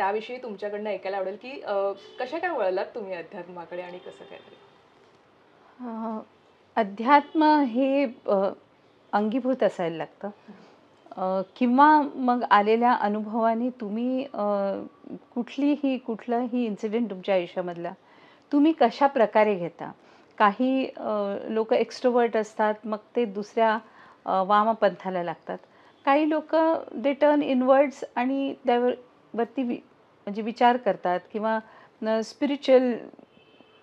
त्याविषयी तुमच्याकडनं ऐकायला आवडेल की कशा काय वळलात तुम्ही अध्यात्माकडे आणि कसं काय अध्यात्म हे अंगीभूत असायला लागतं. किंवा मग आलेल्या अनुभवाने तुम्ही कुठलीही कुठलाही इन्सिडेंट तुमच्या आयुष्यामधला तुम्ही कशा प्रकारे घेता? काही लोक एक्स्ट्रोवर्ट असतात मग ते दुसऱ्या वामपंथाला लागतात. काही लोक दे टर्न इनवर्ड्स आणि त्यावर वरती म्हणजे विचार करतात किंवा स्पिरिच्युअल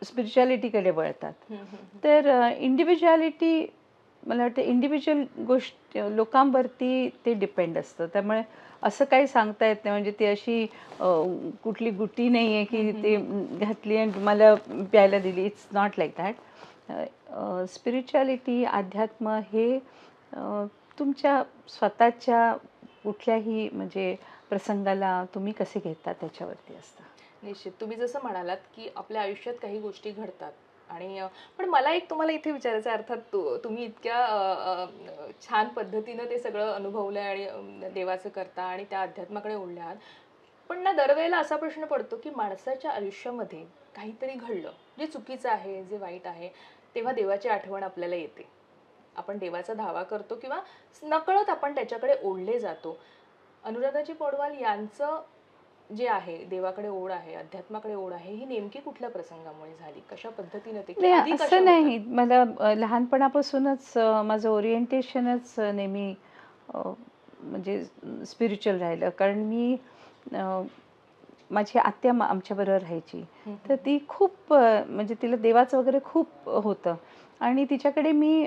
स्पिरिच्युअलिटीकडे वळतात. तर इंडिव्हिज्युअलिटी मला वाटतं इंडिव्हिज्युअल गोष्ट लोकांवरती ते डिपेंड असतं. त्यामुळे असं काही सांगता येत नाही. म्हणजे ती अशी कुठली गुटी नाही आहे की ते घातली आणि तुम्हाला प्यायला दिली. It's not like that spirituality अध्यात्म हे तुमच्या स्वतःच्या कुठल्याही म्हणजे प्रसंगाला तुम्ही कसे घेता त्याच्यावरती असतं? निश्चित. तुम्ही जसं म्हणालात की आपल्या आयुष्यात काही गोष्टी घडतात आणि पण मला एक तुम्हाला इथे विचारायचं आहे, अर्थात तु- तुम्ही इतक्या छान पद्धतीनं ते सगळं अनुभवलं आहे आणि देवाचं करता आणि त्या अध्यात्माकडे ओढल्या आहात पण ना दरवेळेला असा प्रश्न पडतो की माणसाच्या आयुष्यामध्ये काहीतरी घडलं जे चुकीचं आहे जे वाईट आहे तेव्हा देवाची आठवण आपल्याला येते. आपण देवाचा धावा करतो किंवा नकळत आपण त्याच्याकडे ओढले जातो. अनुराधाजी पौडवाल यांचं जे आहे देवाकडे ओढ आहे अध्यात्माकडे ओढ आहे ही नेमकी कुठल्या प्रसंगामुळे झाली? कशा पद्धतीने ते? असं? नाही. मला लहानपणापासूनच माझं ओरिएंटेशनच नेहमी म्हणजे स्पिरिच्युअल राहिलं. कारण मी माझी आत्या आमच्याबरोबर राहायची. तर ती खूप म्हणजे तिला देवाचं वगैरे खूप होतं. आणि तिच्याकडे मी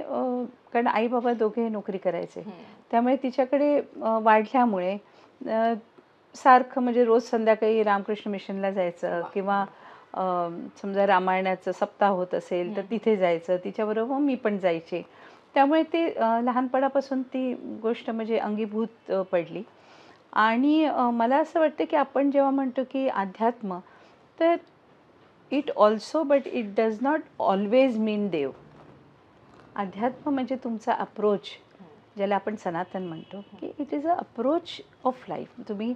कारण आई बाबा दोघे नोकरी करायचे. त्यामुळे तिच्याकडे वाढल्यामुळे सारखं म्हणजे रोज संध्याकाळी रामकृष्ण मिशनला जायचं. किंवा समजा रामायणाचं सप्ताह होत असेल तर. तिथे जायचं. तिच्याबरोबर मी पण जायचे. त्यामुळे ते लहानपणापासून ती गोष्ट म्हणजे अंगीभूत पडली. आणि मला असं वाटतं की आपण जेव्हा म्हणतो की अध्यात्म तर it also but it does not always mean देव. अध्यात्म म्हणजे तुमचा अप्रोच ज्याला आपण सनातन म्हणतो की it is a approach of life तुम्ही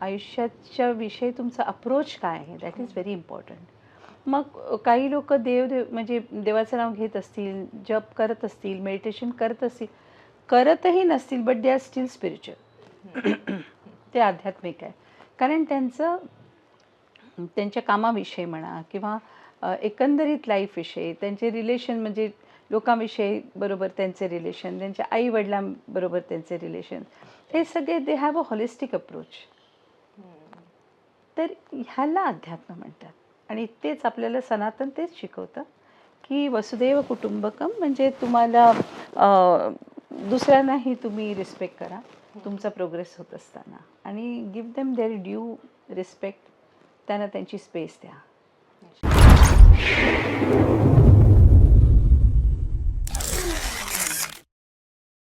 आयुष्याच्या विषयी तुमचा अप्रोच काय आहे? दॅट इज व्हेरी इम्पॉर्टंट मग काही लोक देव देव म्हणजे देवाचं नाव घेत असतील जप करत असतील मेडिटेशन करत असतील करतही नसतील but they are still spiritual ते आध्यात्मिक आहे. कारण त्यांचं त्यांच्या कामाविषयी म्हणा किंवा एकंदरीत लाईफविषयी त्यांचे रिलेशन म्हणजे लोकांविषयी बरोबर त्यांचे रिलेशन त्यांच्या आई वडिलांबरोबर त्यांचे रिलेशन हे सगळे they have a holistic approach तर ह्याला अध्यात्म म्हणतात. आणि तेच आपल्याला सनातन तेच शिकवतं की वसुदैव कुटुंबकम म्हणजे तुम्हाला दुसऱ्यांनाही तुम्ही रिस्पेक्ट करा. तुमचा प्रोग्रेस होत असताना. आणि give them their due respect त्यांना त्यांची स्पेस द्या.